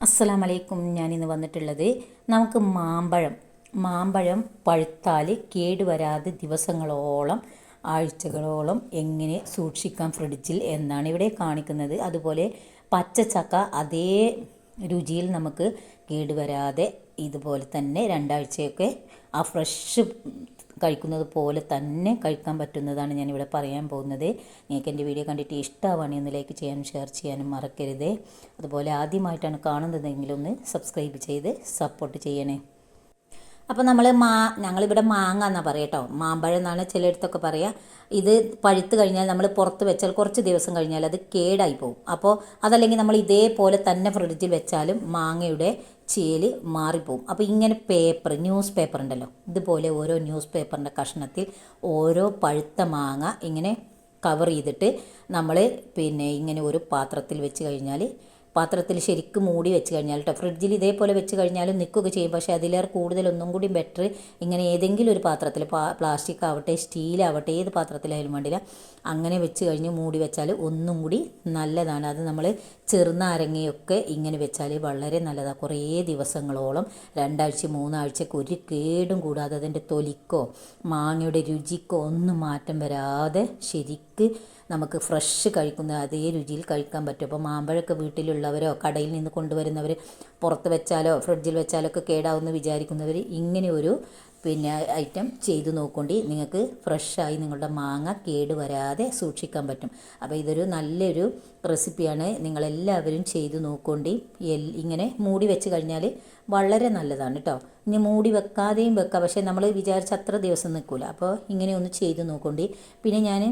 അസ്സലാം വലൈക്കും ഞാനിന്ന് വന്നിട്ടുള്ളത് നമുക്ക് മാമ്പഴം മാമ്പഴം പഴുത്താൽ കേടുവരാതെ ദിവസങ്ങളോളം ആഴ്ചകളോളം എങ്ങനെ സൂക്ഷിക്കാം ഫ്രിഡ്ജിൽ എന്നാണ് ഇവിടെ കാണിക്കുന്നത്. അതുപോലെ പച്ചച്ചക്ക അതേ രുചിയിൽ നമുക്ക് കേടുവരാതെ ഇതുപോലെ തന്നെ രണ്ടാഴ്ചയൊക്കെ ആ ഫ്രഷ് കഴിക്കുന്നത് പോലെ തന്നെ കഴിക്കാൻ പറ്റുന്നതാണ് ഞാനിവിടെ പറയാൻ പോകുന്നത്. നിങ്ങൾക്ക് എന്റെ വീഡിയോ കണ്ടിട്ട് ഇഷ്ടമാവുകയാണെങ്കിൽ ഒന്ന് ലൈക്ക് ചെയ്യാനും ഷെയർ ചെയ്യാനും മറക്കരുത്. അതുപോലെ ആദ്യമായിട്ടാണ് കാണുന്നതെങ്കിൽ ഒന്ന് സബ്സ്ക്രൈബ് ചെയ്ത് സപ്പോർട്ട് ചെയ്യണേ. അപ്പോൾ നമ്മൾ മാ ഞങ്ങളിവിടെ മാങ്ങ എന്നാണ് പറയുക കേട്ടോ മാമ്പഴം എന്നാണ് ചിലയിടത്തൊക്കെ പറയുക ഇത് പഴുത്ത് കഴിഞ്ഞാൽ നമ്മൾ പുറത്ത് വെച്ചാൽ കുറച്ച് ദിവസം കഴിഞ്ഞാൽ അത് കേടായി പോകും അപ്പോൾ അതല്ലെങ്കിൽ നമ്മൾ ഇതേപോലെ തന്നെ ഫ്രിഡ്ജിൽ വെച്ചാലും മാങ്ങയുടെ ചേൽ മാറിപ്പോവും. അപ്പോൾ ഇങ്ങനെ പേപ്പർ ന്യൂസ് പേപ്പർ ഉണ്ടല്ലോ. ഇതുപോലെ ഓരോ ന്യൂസ് പേപ്പറിന്റെ കഷ്ണത്തിൽ ഓരോ പഴുത്ത മാങ്ങ ഇങ്ങനെ കവർ ചെയ്തിട്ട് നമ്മൾ പിന്നെ ഇങ്ങനെ ഒരു പാത്രത്തിൽ വെച്ച് കഴിഞ്ഞാൽ പാത്രത്തിൽ ശരിക്കും മൂടി വെച്ച് കഴിഞ്ഞാൽ കേട്ടോ ഫ്രിഡ്ജിൽ ഇതേപോലെ വെച്ച് കഴിഞ്ഞാലും നിൽക്കുകയൊക്കെ ചെയ്യും. പക്ഷേ അതിലേറെ കൂടുതൽ ഒന്നും കൂടി ബെറ്റർ ഇങ്ങനെ ഏതെങ്കിലും ഒരു പാത്രത്തിൽ പ്ലാസ്റ്റിക് ആവട്ടെ സ്റ്റീൽ ആവട്ടെ ഏത് പാത്രത്തിലായാലും വേണ്ടില്ല അങ്ങനെ വെച്ച് കഴിഞ്ഞ് മൂടി വെച്ചാൽ ഒന്നും കൂടി നല്ലതാണ്. അത് നമ്മൾ ചെറുനാരങ്ങയൊക്കെ ഇങ്ങനെ വെച്ചാൽ വളരെ നല്ലതാണ് കുറേ ദിവസങ്ങളോളം രണ്ടാഴ്ച മൂന്നാഴ്ചക്ക് ഒരു കേടും കൂടാതെ അതിന്റെ തൊലിക്കോ മാങ്ങയുടെ രുചിക്കോ ഒന്നും മാറ്റം വരാതെ ശരിക്ക് നമുക്ക് ഫ്രഷ് കഴിക്കുന്ന അതേ രുചിയിൽ കഴിക്കാൻ പറ്റും. അപ്പോൾ മാമ്പഴമൊക്കെ വീട്ടിലുള്ളവരോ കടയിൽ നിന്ന് കൊണ്ടുവരുന്നവർ പുറത്ത് വെച്ചാലോ ഫ്രിഡ്ജിൽ വെച്ചാലോ ഒക്കെ കേടാവുമെന്ന് വിചാരിക്കുന്നവർ ഇങ്ങനെ ഒരു പിന്നെ ഐറ്റം ചെയ്ത് നോക്കൊണ്ടി നിങ്ങൾക്ക് ഫ്രഷായി നിങ്ങളുടെ മാങ്ങ കേട് വരാതെ സൂക്ഷിക്കാൻ പറ്റും. അപ്പോൾ ഇതൊരു നല്ലൊരു റെസിപ്പിയാണ് നിങ്ങളെല്ലാവരും ചെയ്ത് നോക്കൊണ്ടി ഇങ്ങനെ മൂടി വെച്ച് കഴിഞ്ഞാൽ വളരെ നല്ലതാണ് കേട്ടോ ഇനി മൂടി വെക്കാതെയും വെക്കാം. പക്ഷേ നമ്മൾ വിചാരിച്ച അത്ര ദിവസം നിൽക്കില്ല അപ്പോൾ ഇങ്ങനെ ഒന്ന് ചെയ്ത് നോക്കൊണ്ടി പിന്നെ ഞാൻ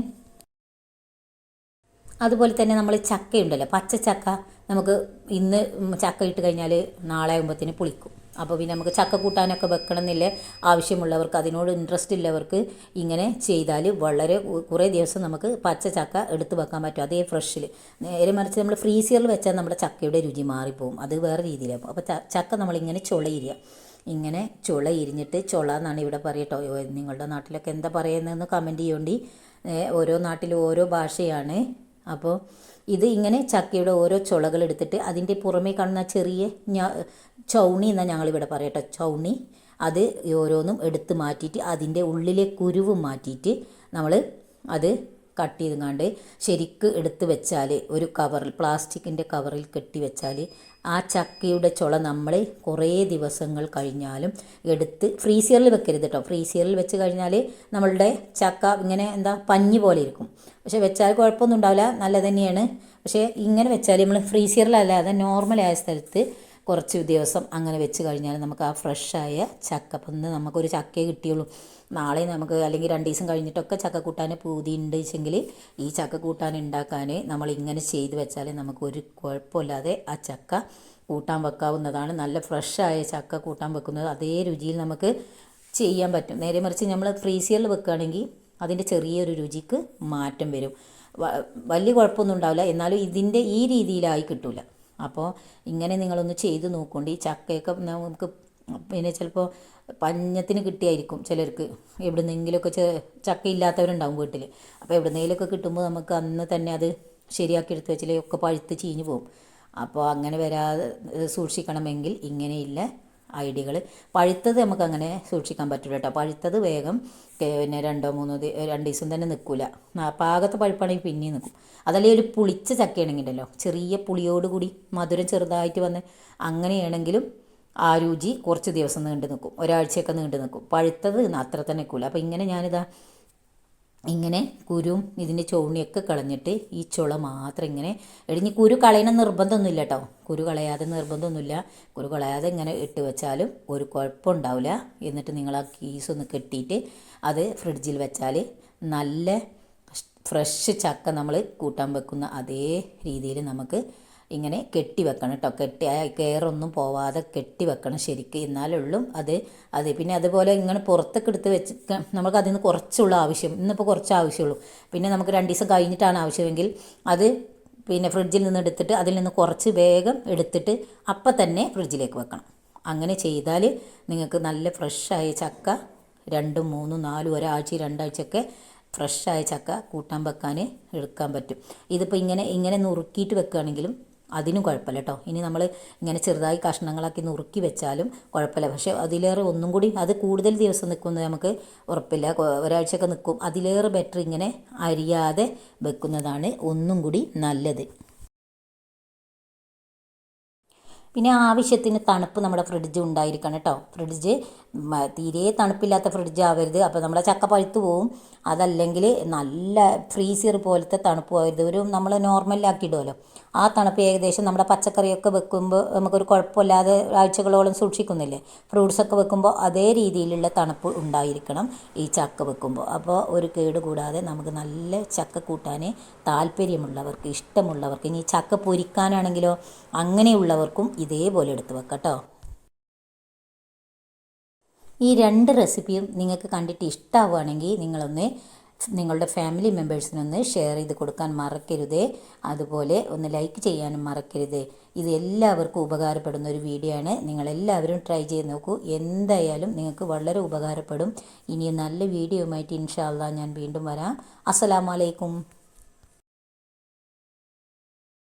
അതുപോലെ തന്നെ നമ്മൾ ചക്കയുണ്ടല്ലോ. പച്ച ചക്ക നമുക്ക് ഇന്ന് ചക്ക ഇട്ട് കഴിഞ്ഞാൽ നാളെ ആകുമ്പോഴത്തേന് പുളിക്കും. അപ്പോൾ പിന്നെ നമുക്ക് ചക്ക കൂട്ടാനൊക്കെ വെക്കണം എന്നില്ല ആവശ്യമുള്ളവർക്ക് അതിനോട് ഇൻട്രസ്റ്റ് ഉള്ളവർക്ക് ഇങ്ങനെ ചെയ്താൽ വളരെ കുറേ ദിവസം നമുക്ക് പച്ച ചക്ക എടുത്ത് വെക്കാൻ പറ്റും അതേ ഫ്രഷിൽ നേരെ മറിച്ച് നമ്മൾ ഫ്രീസറിൽ വെച്ചാൽ നമ്മുടെ ചക്കയുടെ രുചി മാറിപ്പോവും അത് വേറെ രീതിയിലാകും അപ്പോൾ ചക്ക നമ്മളിങ്ങനെ ചുളയിരിക ഇങ്ങനെ ചുള ഇരിഞ്ഞിട്ട് ചുള എന്നാണ് ഇവിടെ പറയട്ടോ. നിങ്ങളുടെ നാട്ടിലൊക്കെ എന്താ പറയുന്നതെന്ന് കമന്റ് ചെയ്യേണ്ടി. ഓരോ നാട്ടിലും ഓരോ ഭാഷയാണ്. അപ്പോൾ ഇത് ഇങ്ങനെ ചക്കയുടെ ഓരോ ചുളകൾ എടുത്തിട്ട് അതിന്റെ പുറമേ കാണുന്ന ചെറിയ ചൗണി എന്നാണ് ഞങ്ങളിവിടെ പറയട്ടെ. ചൗണി അത് ഓരോന്നും എടുത്ത് മാറ്റിയിട്ട് അതിന്റെ ഉള്ളിലെ കുരുവ് മാറ്റിയിട്ട് നമ്മൾ അത് കട്ട് ചെയ്തുങ്ങാണ്ട് ശരിക്ക് എടുത്ത് വെച്ചാൽ ഒരു കവറിൽ പ്ലാസ്റ്റിക്കിന്റെ കവറിൽ കെട്ടി വെച്ചാൽ ആ ചക്കയുടെ ചുള നമ്മൾ കുറേ ദിവസങ്ങൾ കഴിഞ്ഞാലും എടുത്ത് ഫ്രീസിയറിൽ വെക്കരുത് കേട്ടോ. ഫ്രീസിയറിൽ വെച്ച് കഴിഞ്ഞാൽ നമ്മളുടെ ചക്ക ഇങ്ങനെ എന്താ പഞ്ഞി പോലെ ഇരിക്കും. പക്ഷേ വെച്ചാൽ കുഴപ്പമൊന്നും ഉണ്ടാവില്ല നല്ല തന്നെയാണ്. പക്ഷേ ഇങ്ങനെ വെച്ചാൽ നമ്മൾ ഫ്രീസിയറിലല്ലാതെ നോർമലായ സ്ഥലത്ത് കുറച്ച് ദിവസം അങ്ങനെ വെച്ച് കഴിഞ്ഞാൽ നമുക്ക് ആ ഫ്രഷായ ചക്ക അപ്പം ഇന്ന് നമുക്കൊരു ചക്കയെ കിട്ടിയുള്ളൂ. നാളെ നമുക്ക് അല്ലെങ്കിൽ രണ്ട് ദിവസം കഴിഞ്ഞിട്ടൊക്കെ ചക്ക കൂട്ടാൻ പൂതി ഉണ്ട് വെച്ചെങ്കിൽ ഈ ചക്ക കൂട്ടാൻ ഉണ്ടാക്കാൻ നമ്മൾ ഇങ്ങനെ ചെയ്ത് വെച്ചാൽ നമുക്ക് ഒരു കുഴപ്പമില്ലാതെ ആ ചക്ക കൂട്ടാൻ വെക്കാവുന്നതാണ്. നല്ല ഫ്രഷായ ചക്ക കൂട്ടാൻ വെക്കുന്നത് അതേ രുചിയിൽ നമുക്ക് ചെയ്യാൻ പറ്റും. നേരെ മറിച്ച് നമ്മൾ ഫ്രീസിയറിൽ വെക്കുകയാണെങ്കിൽ അതിന്റെ ചെറിയൊരു രുചിക്ക് മാറ്റം വരും. വലിയ കുഴപ്പമൊന്നും ഉണ്ടാവില്ല. എന്നാലും ഇതിന്റെ ഈ രീതിയിലായി കിട്ടില്ല അപ്പോൾ ഇങ്ങനെ നിങ്ങളൊന്ന് ചെയ്ത് നോക്കൊണ്ട്. ഈ ചക്കയൊക്കെ നമുക്ക് പിന്നെ ചിലപ്പോൾ പഞ്ഞത്തിന് കിട്ടിയായിരിക്കും ചിലർക്ക്. എവിടുന്നെങ്കിലുമൊക്കെ ചക്ക ഇല്ലാത്തവരുണ്ടാവും വീട്ടിൽ അപ്പോൾ എവിടുന്നെങ്കിലുമൊക്കെ കിട്ടുമ്പോൾ നമുക്ക് അന്ന് തന്നെ അത് ശരിയാക്കി എടുത്ത് വെച്ചാൽ ഒക്കെ പഴുത്ത് ചീഞ്ഞ് പോകും. അപ്പോൾ അങ്ങനെ വരാതെ സൂക്ഷിക്കണമെങ്കിൽ ഇങ്ങനെയില്ല. ഐഡിയകൾ പഴുത്തത് നമുക്ക് അങ്ങനെ സൂക്ഷിക്കാൻ പറ്റില്ല കേട്ടോ. പഴുത്തത് വേഗം പിന്നെ രണ്ടോ മൂന്നോ രണ്ട് ദിവസം തന്നെ നിൽക്കില്ല പാകത്ത് പഴുപ്പാണെങ്കിൽ പിന്നെയും നിൽക്കും അതല്ലേ ഒരു പുളിച്ച ചക്കയാണെങ്കിലല്ലോ ചെറിയ പുളിയോടുകൂടി മധുരം ചെറുതായിട്ട് വന്ന് അങ്ങനെയാണെങ്കിലും ആ രുചി കുറച്ച് ദിവസം നീണ്ടു നിൽക്കും ഒരാഴ്ചയൊക്കെ നീണ്ടു നിൽക്കും പഴുത്തത് അത്ര തന്നെ നിൽക്കില്ല അപ്പോൾ ഇങ്ങനെ ഞാനിതാ ഇങ്ങനെ കുരും ഇതിന്റെ ചുവണിയൊക്കെ കളഞ്ഞിട്ട് ഈ ചുള മാത്രം ഇങ്ങനെ എടിഞ്ഞ് കുരു കളയണ നിർബന്ധമൊന്നുമില്ല കേട്ടോ കുരു കളയാതെ നിർബന്ധമൊന്നുമില്ല. കുരു കളയാതെ ഇങ്ങനെ ഇട്ട് വെച്ചാലും ഒരു കുഴപ്പമുണ്ടാവില്ല. എന്നിട്ട് നിങ്ങൾ ആ കീസ് ഒന്ന് കെട്ടിയിട്ട് അത് ഫ്രിഡ്ജിൽ വെച്ചാൽ നല്ല ഫ്രഷ് ചക്ക നമ്മൾ കൂട്ടാൻ വെക്കുന്ന അതേ രീതിയിൽ നമുക്ക് ഇങ്ങനെ കെട്ടി വെക്കണം കേട്ടോ. കെട്ടി കെയറൊന്നും പോവാതെ കെട്ടി വെക്കണം ശരിക്ക്. എന്നാലുള്ളൂ അത് അത് പിന്നെ അതുപോലെ ഇങ്ങനെ പുറത്തൊക്കെ എടുത്ത് വെച്ച് നമുക്ക് അതിൽ നിന്ന് കുറച്ചുള്ള ആവശ്യം. ഇന്നിപ്പോൾ കുറച്ച് ആവശ്യമുള്ളൂ. പിന്നെ നമുക്ക് രണ്ട് ദിവസം കഴിഞ്ഞിട്ടാണ് ആവശ്യമെങ്കിൽ അത് പിന്നെ ഫ്രിഡ്ജിൽ നിന്ന് എടുത്തിട്ട് അതിൽ നിന്ന് കുറച്ച് വേഗം എടുത്തിട്ട് അപ്പം തന്നെ ഫ്രിഡ്ജിലേക്ക് വെക്കണം. അങ്ങനെ ചെയ്താൽ നിങ്ങൾക്ക് നല്ല ഫ്രഷായ ചക്ക രണ്ട് മൂന്ന് നാലും ഒരാഴ്ച രണ്ടാഴ്ചയൊക്കെ ഫ്രഷായ ചക്ക കൂട്ടാൻ വെക്കാൻ എടുക്കാൻ പറ്റും. ഇതിപ്പോൾ ഇങ്ങനെ ഇങ്ങനെ നുറുക്കിയിട്ട് വെക്കുകയാണെങ്കിലും അതിനും കുഴപ്പമില്ല കേട്ടോ. ഇനി നമ്മൾ ഇങ്ങനെ ചെറുതായി കഷ്ണങ്ങളാക്കി നുറുക്കി വെച്ചാലും കുഴപ്പമില്ല. പക്ഷേ അതിലേറെ ഒന്നും കൂടി അത് കൂടുതൽ ദിവസം നിൽക്കുന്നത് നമുക്ക് ഉറപ്പില്ല. ഒരാഴ്ചയൊക്കെ നിൽക്കും. അതിലേറെ ബെറ്റർ ഇങ്ങനെ അരിയാതെ വെക്കുന്നതാണ് ഒന്നും കൂടി നല്ലത്. പിന്നെ ആവശ്യത്തിന് തണുപ്പ് നമ്മുടെ ഫ്രിഡ്ജ് ഉണ്ടായിരിക്കണം കേട്ടോ. ഫ്രിഡ്ജ് തീരെ തണുപ്പില്ലാത്ത ഫ്രിഡ്ജ് ആവരുത്. അപ്പോൾ നമ്മുടെ ചക്ക പഴുത്ത് പോവും. അതല്ലെങ്കിൽ നല്ല ഫ്രീസർ പോലത്തെ തണുപ്പ് ആവരുത്. ഒരു നമ്മൾ നോർമലാക്കിയിടുമല്ലോ ആ തണുപ്പ് ഏകദേശം നമ്മുടെ പച്ചക്കറിയൊക്കെ വെക്കുമ്പോൾ നമുക്കൊരു കുഴപ്പമില്ലാതെ ആഴ്ചകളോളം സൂക്ഷിക്കുന്നില്ലേ? ഫ്രൂട്ട്സൊക്കെ വെക്കുമ്പോൾ അതേ രീതിയിലുള്ള തണുപ്പ് ഉണ്ടായിരിക്കണം ഈ ചക്ക വെക്കുമ്പോൾ അപ്പോൾ ഒരു കേട് കൂടാതെ നമുക്ക് നല്ല ചക്ക കൂട്ടാൻ താല്പര്യമുള്ളവർക്ക് ഇഷ്ടമുള്ളവർക്ക് ഇനി ചക്ക പൊരിക്കാനാണെങ്കിലോ അങ്ങനെയുള്ളവർക്കും ഇതേപോലെ എടുത്ത് വെക്കാം കേട്ടോ ഈ രണ്ട് റെസിപ്പിയും നിങ്ങൾക്ക് കണ്ടിട്ട് ഇഷ്ടമാവുകയാണെങ്കിൽ നിങ്ങളൊന്ന് നിങ്ങളുടെ ഫാമിലി മെമ്പേഴ്സിനൊന്ന് ഷെയർ ചെയ്ത് കൊടുക്കാൻ മറക്കരുതേ. അതുപോലെ ഒന്ന് ലൈക്ക് ചെയ്യാനും മറക്കരുതേ. ഇത് എല്ലാവർക്കും ഉപകാരപ്പെടുന്ന ഒരു വീഡിയോ ആണ്. നിങ്ങളെല്ലാവരും ട്രൈ ചെയ്ത് നോക്കൂ. എന്തായാലും നിങ്ങൾക്ക് വളരെ ഉപകാരപ്പെടും. ഇനി നല്ല വീഡിയോയുമായിട്ട് ഇൻഷാല്ല ഞാൻ വീണ്ടും വരാം. അസ്സലാമലൈക്കും